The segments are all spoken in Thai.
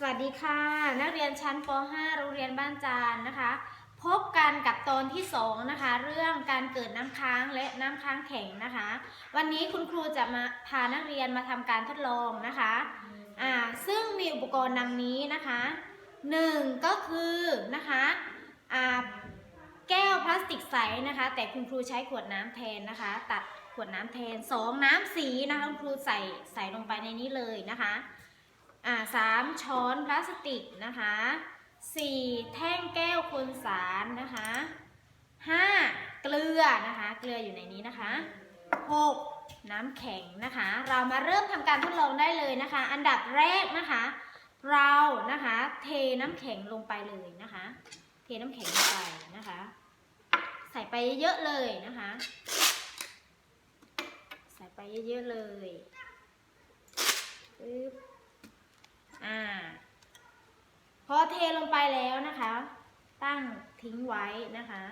สวัสดีค่ะ นักเรียนชั้นป .5 โรงเรียนบ้านจานนะคะ พบกันกับตอนที่2นะคะ เรื่องการเกิดน้ำค้างและน้ำค้างแข็งนะคะ วันนี้คุณครูจะมาพานักเรียนมาทำการทดลองนะคะอ่าซึ่งมีอุปกรณ์ดังนี้นะคะหนึ่งก็คือนะคะอ่าแก้วพลาสติกใสนะคะ แต่คุณครูใช้ขวดน้ำแทนนะคะ ตัดขวดน้ำแทนสองน้ำสีนะคะคุณครูใส่ใส่ลงไปในนี้เลยนะคะ อ่าสามช้อนพลาสติกนะคะสี่แท่งแก้วคนสารนะคะห้าเกลือนะคะ เกลืออยู่ในนี้นะคะหกน้ำแข็งนะคะ เรามาเริ่มทำการทดลองได้เลยนะคะ อันดับแรกนะคะ เรานะคะเทน้ำแข็งลงไปเลยนะคะ เทน้ำแข็งลงไปนะคะ ใส่ไปเยอะเลยนะคะ ใส่ไปเยอะๆเลยปึ๊บ อ่า พอเทลงไปแล้วนะคะ ตั้งทิ้งไว้นะคะ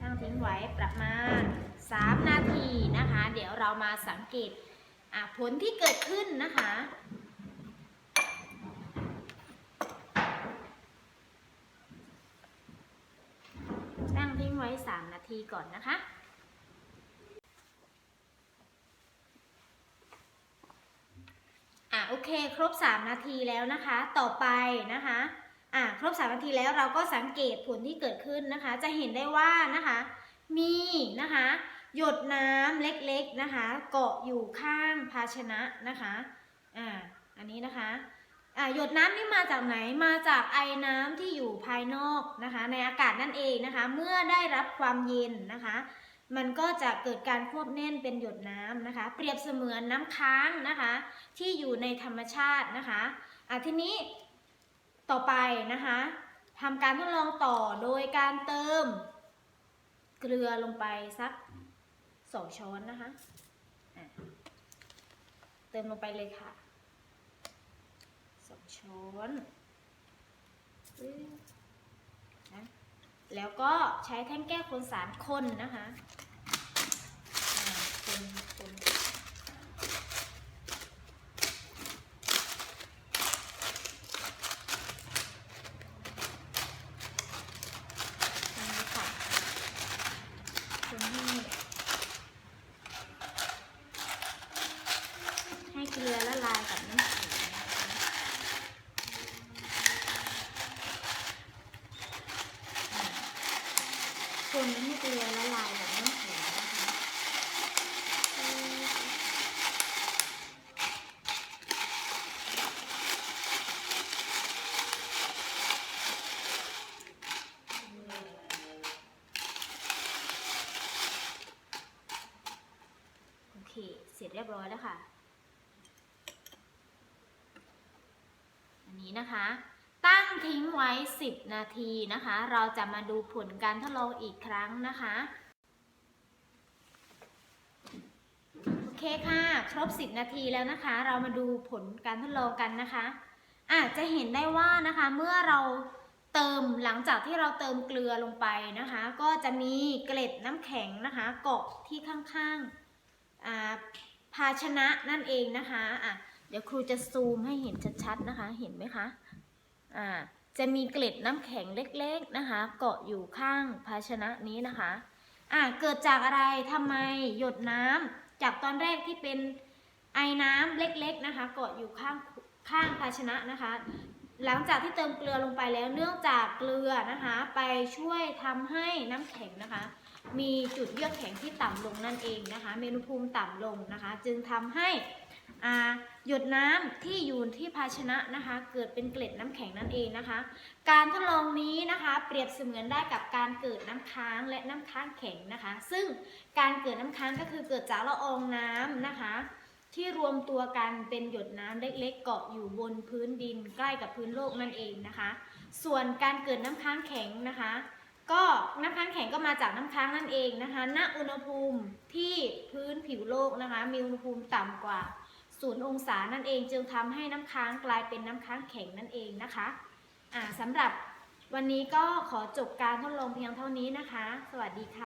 ตั้งทิ้งไว้ประมาณ 3 นาทีนะคะ เดี๋ยวเรามาสังเกตผลที่เกิดขึ้นนะคะตั้งทิ้งไว้ 3 นาทีก่อนนะคะ อะ โอเค ครบ 3 นาทีแล้วนะคะ ต่อไปนะคะ อะครบ 3 นาทีแล้วเราก็สังเกตผลที่เกิดขึ้นนะคะ จะเห็นได้ว่านะคะ มีนะคะ หยดน้ำเล็กๆนะคะ เกาะอยู่ข้างภาชนะนะคะ อ่า อันนี้นะคะอ่าหยดน้ำนี่มาจากไหน มาจากไอน้ำที่อยู่ภายนอกนะคะ ในอากาศนั่นเองนะคะ เมื่อได้รับความเย็นนะคะ มันก็จะเกิดการควบแน่นเป็นหยดน้ำนะคะ เปรียบเสมือนน้ำค้างนะคะ ที่อยู่ในธรรมชาตินะคะอะทีนี้ต่อไปนะคะทำการทดลองต่อโดยการเติม เกลือลงไปสักสองช้อนนะคะะเติมลงไปเลยค่ะสองช้อนนะแล้วก็ใช้แท่งแก้วคนสารคนนะคะอ่าคนคนนี่ค่ะคนให้ให้เกลือละลายกับน้ำแข็งนะคะอ่า คนให้เกลือละลายกับน้ำแข็งนะคะโอเค เสร็จเรียบร้อยแล้วค่ะ อันนี้นะคะ ตั้งทิ้งไว้ 10 นาทีนะคะ เราจะมาดูผลการทดลองอีกครั้งนะคะโอเคค่ะ ครบ 10 นาทีแล้วนะคะ เรามาดูผลการทดลองกันนะคะอาจจะเห็นได้ว่านะคะเมื่อเราเติมหลังจากที่เราเติมเกลือลงไปนะคะ ก็จะมีเกล็ดน้ำแข็งนะคะเกาะที่ข้างๆอ่าภาชนะนั่นเองนะคะอะเดี๋ยวครูจะซูมให้เห็นชัดๆนะคะ เห็นไหมคะ อ่าจะมีเกล็ดน้ำแข็งเล็กๆนะคะ เกาะอยู่ข้างภาชนะนี้นะคะอ่าเกิดจากอะไรทำไมหยดน้ำจากตอนแรกที่เป็นไอ้น้ำเล็กๆนะคะ เกาะอยู่ข้างข้างภาชนะนะคะ หลังจากที่เติมเกลือลงไปแล้วเนื่องจากเกลือนะคะ ไปช่วยทำให้น้ำแข็งนะคะ มีจุดเยือกแข็งที่ต่ำลงนั่นเองนะคะ เมนุภูมิต่ำลงนะคะ จึงทำให้ หยดน้ำที่อยู่ที่ภาชนะนะคะ เกิดเป็นเกล็ดน้ำแข็งนั่นเองนะคะ การทดลองนี้นะคะ เปรียบเสมือนได้กับการเกิดน้ำค้างและน้ำค้างแข็งนะคะ ซึ่งการเกิดน้ำค้างก็คือเกิดจากละอองน้ำนะคะ ที่รวมตัวกันเป็นหยดน้ำเล็กๆ เกาะอยู่บนพื้นดินใกล้กับพื้นโลกนั่นเองนะคะ ส่วนการเกิดน้ำค้างแข็งนะคะ ก็น้ำค้างแข็งก็มาจากน้ำค้างนั่นเองนะคะ ณ อุณหภูมิที่พื้นผิวโลกนะคะ มีอุณหภูมิต่ำกว่า ศูนย์องศานั่นเองจึงทำให้น้ำค้างกลายเป็นน้ำค้างแข็งนั่นเองนะคะอ่าสำหรับวันนี้ก็ขอจบการทดลองเพียงเท่านี้นะคะ สวัสดีค่ะ